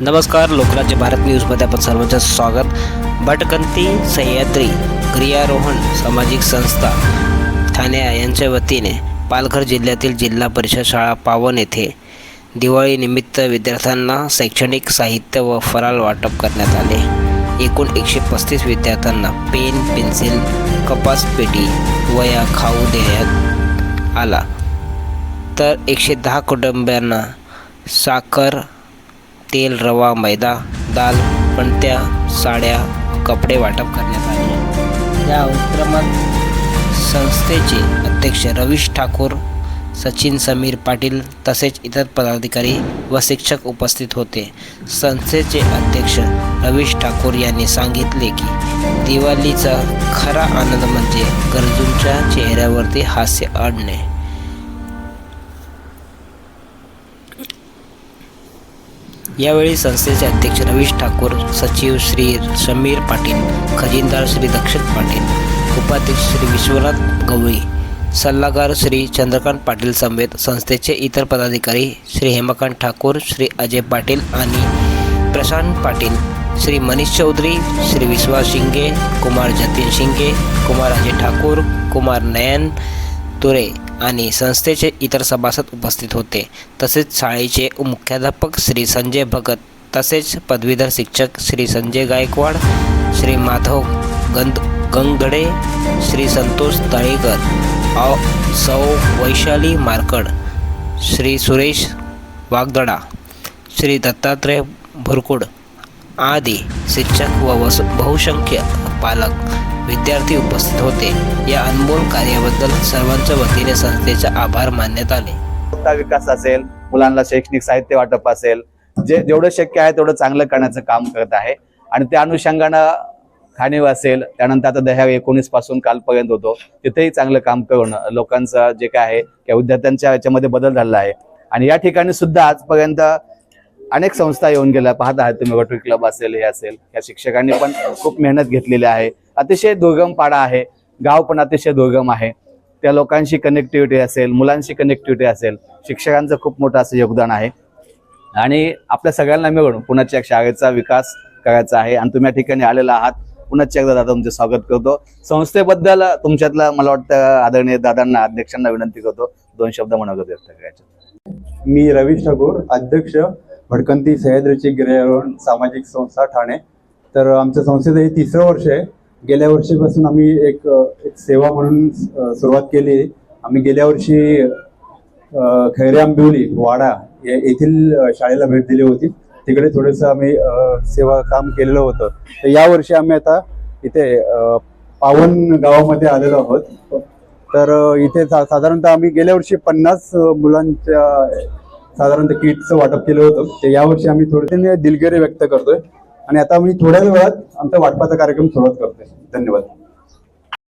नमस्कार लोकराज्य भारत न्यूजमध्ये आपण सर्वांचं स्वागत. भटकंती सह्याद्री क्रियारोहण सामाजिक संस्था ठाणे यांच्या वतीने पालघर जिल्ह्यातील जिल्हा परिषद शाळा पावन येथे दिवाळीनिमित्त विद्यार्थ्यांना शैक्षणिक साहित्य व फराळ वाटप करण्यात आले. एकूण एकशे पस्तीस विद्यार्थ्यांना पेन पेन्सिल कपास पेटी वया खाऊ देण्यात आला. तर एकशे दहा कुटुंबियांना साखर तेल रवा मैदा दाल पणत्या साड्या कपडे वाटप करण्यात आले. या उपक्रमात संस्थेचे अध्यक्ष रवीश ठाकूर सचिन समीर पाटील तसेच इतर पदाधिकारी व शिक्षक उपस्थित होते. संस्थेचे अध्यक्ष रवीश ठाकूर यांनी सांगितले की दिवाळीचा खरा आनंद म्हणजे गरजूंच्या चेहऱ्यावरती हास्य आणणे. यावेळी संस्थेचे अध्यक्ष रवीश ठाकूर सचिव श्री समीर पाटील खजिनदार श्री दक्षित पाटील उपाध्यक्ष श्री विश्वनाथ गवळी सल्लागार श्री चंद्रकांत पाटील समेत संस्थेचे इतर पदाधिकारी श्री हेमकांत ठाकूर श्री अजय पाटील आणि प्रशांत पाटील श्री मनीष चौधरी श्री विश्वास शिंगे कुमार जतीन शिंगे कुमार अजय ठाकूर कुमार नयन तुरे आणि संस्थेचे इतर सभासद उपस्थित होते. तसेच शाळेचे मुख्याध्यापक श्री संजय भगत तसेच पदवीधर शिक्षक श्री संजय गायकवाड श्री माधव गंद गंगडे श्री संतोष तळेकर सौ वैशाली मार्कड श्री सुरेश वागदडा श्री दत्तात्रय भुरकुड आदी शिक्षक व वस बहुसंख्य पालक विद्यार्थी उपस्थित होते. या अनमोल कार्याबद्दल सर्वांच्या वतीने संस्थेचे आभार मानण्यात आले. विकास असेल मुलांना शैक्षणिक साहित्य वाटप असेल जे जेवढं शक्य आहे तेवढं चांगलं करण्याचं काम करत आहे. आणि त्या अनुषंगानं खाणीव असेल त्यानंतर आता दह्या एकोणीसपासून कालपर्यंत होतो. तिथेही चांगलं काम करून लोकांचं जे काय आहे किंवा विद्यार्थ्यांच्या याच्यामध्ये बदल झालेला आहे. आणि या ठिकाणी सुद्धा आजपर्यंत अनेक संस्था येऊन गेल्या. पाहत आहात तुम्ही रोटरी क्लब असेल हे असेल. या शिक्षकांनी पण खूप मेहनत घेतलेली आहे. अतिशय दुर्गम पाडा आहे. गाव पण अतिशय दुर्गम आहे. त्या लोकांशी कनेक्टिव्हिटी असेल मुलांशी कनेक्टिव्हिटी असेल शिक्षकांचं खूप मोठं असं योगदान आहे. आणि आपल्या सगळ्यांना मिळून पुण्याच्या शाळेचा विकास करायचा आहे. आणि तुम्ही या ठिकाणी आलेला आहात. पुन्हा एकदा दादा तुमचं स्वागत करतो. संस्थेबद्दल तुमच्यातला मला वाटतं आदरणीय दादांना अध्यक्षांना विनंती करतो. दोन शब्द म्हणत व्यक्त करायचे मी रवीश ठाकूर अध्यक्ष भडकंती सह्याद्रीची गिर्यारोहण सामाजिक संस्था ठाणे. तर आमच्या संस्थेचं हे तिसरं वर्ष आहे. गेल्या वर्षीपासून आम्ही एक एक सेवा म्हणून सुरुवात केली. आम्ही गेल्या वर्षी खैरे आंबिवली वाडा येथील शाळेला भेट दिली होती. तिकडे थोडंसं आम्ही सेवा काम केलेलं होतं. तर यावर्षी आम्ही आता इथे पावन गावामध्ये आलेलो आहोत. तर इथे सा- साधारणतः आम्ही गेल्या वर्षी पन्नास मुलांच्या साधारणतः किटचं वाटप केलं होतं. ते यावर्षी आम्ही थोडे दिलगिरी व्यक्त करतोय. आणि आता मी थोड्याच वेळात आमचा वाटपाचा कार्यक्रम सुरुवात करते धन्यवाद.